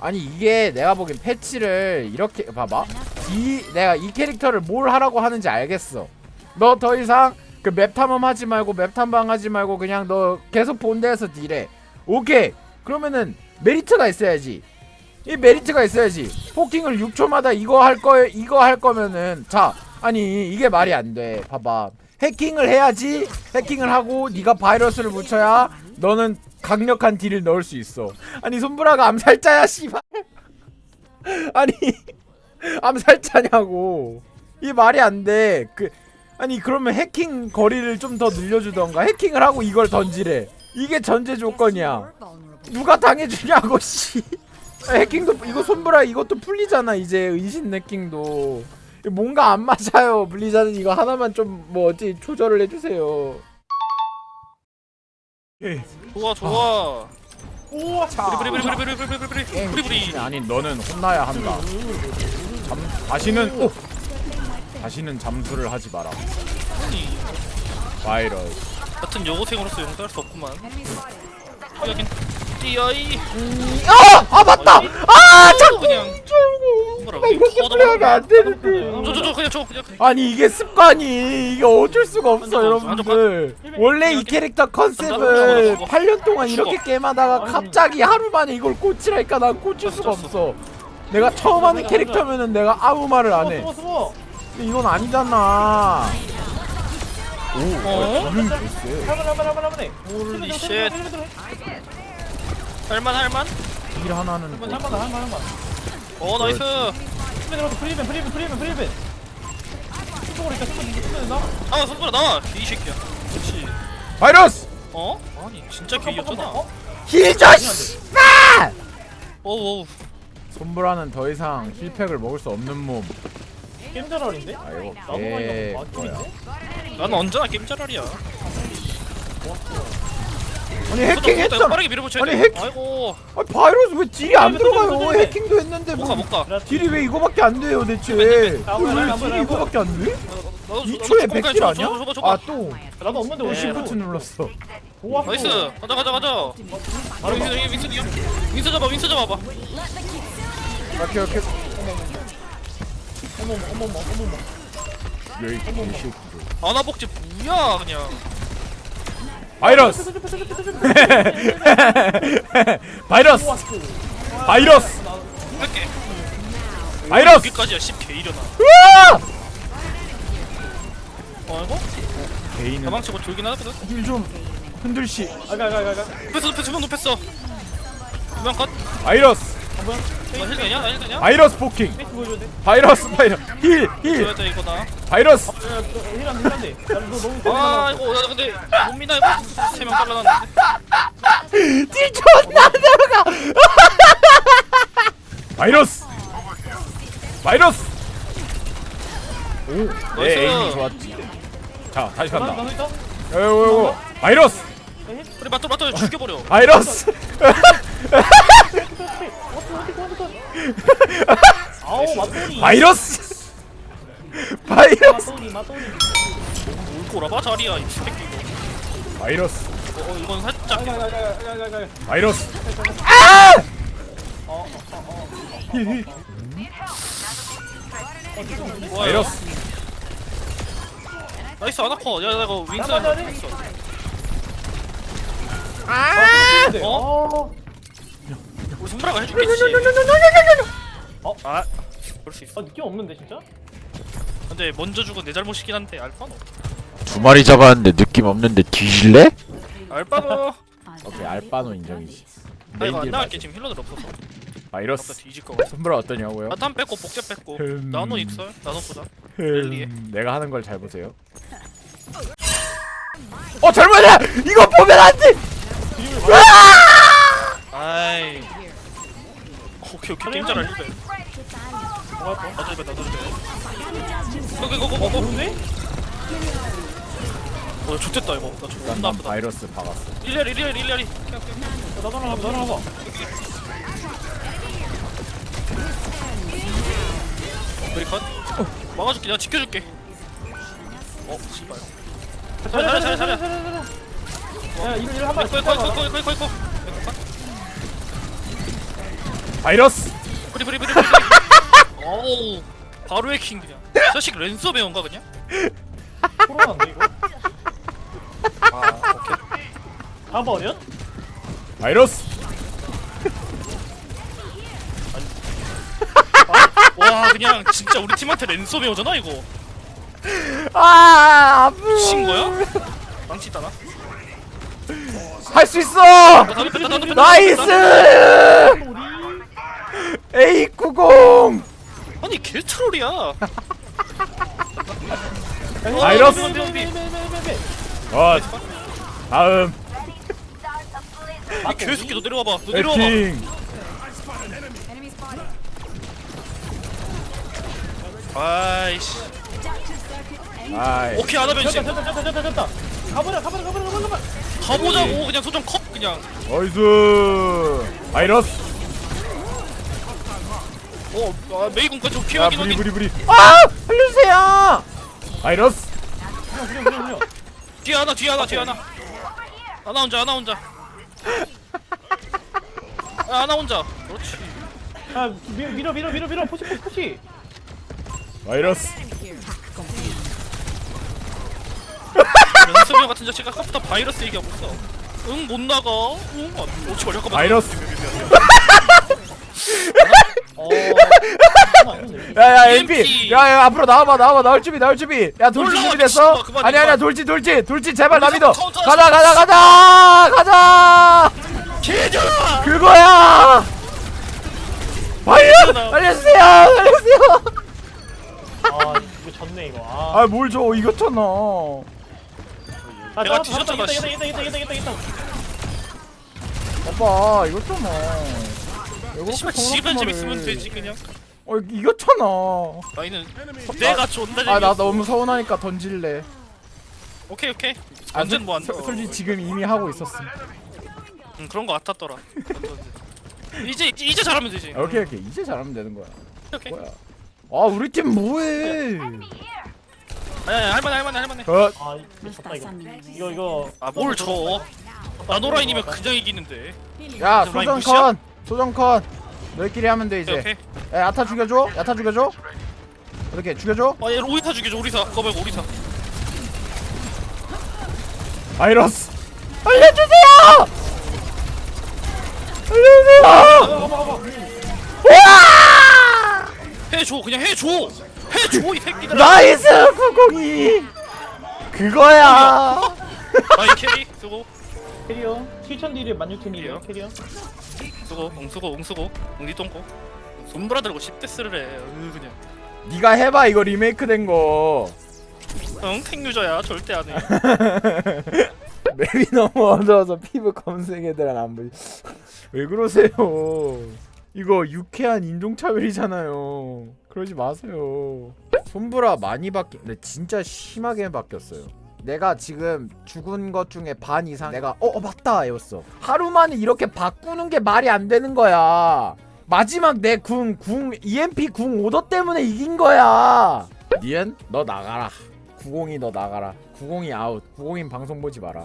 아니 이게 내가 보기엔 패치를 이렇게 봐봐. 이 내가 이 캐릭터를 뭘 하라고 하는지 알겠어. 너 더 이상 그 맵 탐험하지 말고 맵 탐방하지 말고 그냥 너 계속 본대에서 딜해. 오케이. 그러면은 메리트가 있어야지. 이 메리트가 있어야지. 포킹을 6초마다 이거 할 거에 이거 할 거면은 자 아니 이게 말이 안 돼. 봐봐. 해킹을 해야지. 해킹을 하고 네가 바이러스를 묻혀야 너는 강력한 딜을 넣을 수 있어. 아니 손브라가 암살자야 씨발. 아니 암살자냐고. 이 말이 안 돼 그 아니 그러면 해킹 거리를 좀 더 늘려주던가? 해킹을 하고 이걸 던지래. 이게 전제 조건이야. 누가 당해주냐고 씨. 해킹도 이거 손브라 이것도 풀리잖아 이제 은신 해킹도. 뭔가 안 맞아요. 블리자는 이거 하나만 좀 뭐 어찌 조절을 해주세요 예. 좋아 아. 좋아. 우와 차. 브리브리브리브리브리브리브리 브리브리. 아니 너는 혼나야 한다. 잠 다시는 오. 다시는 잠수를 하지 마라. 바이러스. 같은 여고생으로서 용서할 수 없구만. 여긴 뛰어이. 아! 아 맞다. 아 잠깐. 나 이렇게 플레이하면 안 되는데. 저저저 그냥 저 그냥. 아니 이게 습관이. 이게 어쩔 수가 없어 안 여러분들. 원래 이 캐릭터 컨셉을 8년 동안 이렇게 게임하다가 갑자기 하루 만에 이걸 꽂히라니까 난 꽂힐 수가 없어. 내가 처음 하는 캐릭터면은 내가 아무 말을 안해. 숨어 숨어. 근데 이건 아니잖아. 오 어? 이름 됐어? 할만 할만 할만 할만해. 홀리 쉣. 할만 할만. 일 하나는 할만 할만 할만 할만. 어 나이스. 프리벤 들어서 프리벤 프리벤 프리벤 프리벤. 이쪽으로 있다 숨어 숨어 나. 나와 손가락 나와 이 새끼야. 그렇지. 바이러스! 어? 아니 진짜 개이었잖아. 어? 힐저 씨! 어우 손브라는 더 이상 힐팩을 먹을 수 없는 몸 게임 잘하는데? 아이고 거야 맞긴데? 나는 언제나 게임 잘하리야. 아니 해킹했잖아 빠르게 밀어붙여야 아니, 돼. 해킹- 아이고 아 바이러스 왜 딜이 안 들어가요. 해킹도 했는데 못 가 뭐 못 가. 딜이 왜 이거밖에 안 돼요 대체 왜 딜이. 이거밖에 안 돼? 나도 2초에 나도 100딜 아니야? 아또 나도 없는데 왜 시프트 눌렀어 좋아. 나이스. 가자 가자 가자. 바로 윈스 윈스 윈스 이겨. 윈스 잡아 윈스 잡아봐. 오케이 오케이 어머 어머 어머 어머 어머. 여기 개새끼들 아나 복지 뭐야 그냥. 바이러스 바이러스 바이러스 이렇게. 바이러스 여기까지야 10개 일어나. 으아! 어 이거? 개인은 가망치고 졸긴 하거든. 힐좀 흔들씨 아가가가가. 눕혔어 눕혔어 두명 눕혔어. 두명 컷. 바이러스 나힐 되냐? 나힐 되냐? 바이러스 포킹 페이크 보여줘야 돼. 바이러스 바이러스 힐힐 돼 이거다. 바이러스 힐안 힐안돼. 너 너무 아 이거 나 근데 못 미나 이거 세명 잘라놨는데. 딜 존나 들어가 바이러스 바이러스 오내 나이스. 에임이 좋았지 자 다시 간다 나도 있다. 요요 요요 바이러스 우리 맞돌 맞돌 죽여버려. 바이러스 아우 맞돌이. 바이러스 바이러스 맞돌이 맞돌이. 올 거라봐 자리야 이 새끼. 바이러스 어, 어 이건 살짝. 가가가가가가. 바이러스 아 힐힐 좋아요. 바이러스 나이스 아나커. 야 이거. 나이스. 아 어? 손브라가 해줄겠지. 어? 아 그럴 수 있어. 아 느낌 없는데 진짜? 근데 먼저 죽은 내 잘못이긴 한데 알바노. 두 마리 잡았는데 느낌 없는데 뒤질래? 알바노. 오케이 알바노 인정이지 나 이거 안길 나갈게 지금 힐러들 없어서. 아까 바이러스 뒤질 거 같아. 손브라 어떠냐고요? 나탄 뺏고 복제 뺏고. 음. 나노 익설. 나노 보자. 랠리에. 음, 내가 하는 걸 잘 보세요. 어 잘못이야! 이거 보면 안 돼! 아이. 오케이 오케이 게임 잘할 힐배. 나도 힐배 나도 힐배. 고고고고고. 어 좋댔다 이거. 나 존나 난 아프다. 바이러스 박았어. 일리아리 일리아리 일리아리. 나도 하나 나도 하나 봐. 우리 컷. 막아줄게 내가 지켜줄게. 어 씨발. 잘해 잘해 잘해 잘해. 야 이거 이거 한 번. 거기 거기 거기 거기 거기 거기. 바이러스 프리 프리 프리 프리 어우 바로 해킹 그냥 이 자식 랜서 배운가 그냥? 코로나인데 이거? 아 오케이 가버려? 바이러스 와 그냥 진짜 우리 팀한테 랜서 배우잖아 이거 아 아프 미친 거야? 망치 있다 나 할수 있어 나이스 A90 아니 개 트롤이야. 바이러스. 빼빼빼빼빼빼 어 다음. 이 개새끼 너 내려와봐. 너 내려와봐. 해킹. 아이씨. 아이. 오케이 하나 됐다 변신 됐다 됐다 됐다 됐다. 가버려 가버려 가버려 가버려 가버려 가보자고 그냥 소정 컵 그냥. 나이스 바이러스 어 아, 메이군까지 야 확인 부리 확인 부리 부리. 아 살려주세요. 바이러스. 그냥 그냥 그냥 뒤에 하나 뒤에 하나 뒤에 하나. 하나 혼자 하나 혼자. 아, 하나 혼자. 그렇지. 아 밀어 밀어 밀어 밀어 밀어. 푸시 푸시 푸시. 바이러스. 연습형 같은 자식가 아까부터 바이러스 얘기하고 있어. 응못 나가. 응 안- 어 잠깐 잠깐만 바이러스 어. 하나 아니네 야야 EMP. MP 야야 앞으로 나와봐 나와봐. 나올 준비 나올 준비. 야 돌진 올라와, 준비 됐어? 미친놈아, 그만, 아니 아니야 그만. 돌진 돌진. 돌진 제발 나 믿어 카운터 가자 가자 가자 가자. 개잖아 그거야! 바이러 개잖아. 알려주세요 알려주세요. 아 이거 졌네 이거. 아, 아뭘 줘? 이겼잖아. 아 내가 뒤졌잖아, 씨. 이겼다 이겼다 이겼다 이겼다 이겼다 아빠 이겼잖아 왜 그렇게 씨발 말해. 재밌으면 되지 그냥. 어 이겼잖아. 나이는 내가 존나 아나 재밌어. 너무 서운하니까 던질래. 오케이 오케이. 아, 완전 솔- 뭐안 솔- 솔직히 지금 이미 하고 있었어 응 그런 거 같았더라. 이제 이제- 잘하면 되지. 아, 오케이 오케이. 이제 잘하면 되는 거야. 오케이 뭐야? 아 우리 팀 뭐해? 아니 아니 할만해 할만해 할만해. 컷아 이거 졌다 이거. 이거 이거. 아뭘줘? 나노라인이면 그냥 이기는데. 야 무시야? 컷 소정 컷 너희끼리 하면 돼 이제. 오케이 야 야타 죽여줘 야타 죽여줘. 이렇게 죽여줘. 아얘 오리사 죽여줘 오리사. 그거 말고 오리사. 바이러스. 알려주세요! 알려주세요! 우와 해줘 그냥 해줘. 해줘 이 새끼들아. 나이스 902 그거야! 나이 캐리 쓰고. 캐리어 7천 딜에 16,000딜이에요 캐리어? 쓰고 응 쓰고 응 쓰고. 응니 똥꼬 손브라 들고 10대 쓰를 해. 으, 그냥. 네가 해봐 이거 리메이크 된거. 응 탱 유저야 절대 안해. 맵이 너무 어두워서 피부 검색 애들은 안 보이. 왜 그러세요? 이거 유쾌한 인종차별이잖아요. 그러지 마세요. 손브라 많이 바뀌 근데 진짜 심하게 바뀌었어요 내가 지금 죽은 것 중에 반 이상 내가 어, 어 맞다 이었어. 하루 만에 이렇게 바꾸는 게 말이 안 되는 거야. 마지막 내 궁궁 EMP 궁 오더 때문에 이긴 거야. 니엔 너 나가라. 90이 너 나가라. 90이 아웃. 90인 방송 보지 마라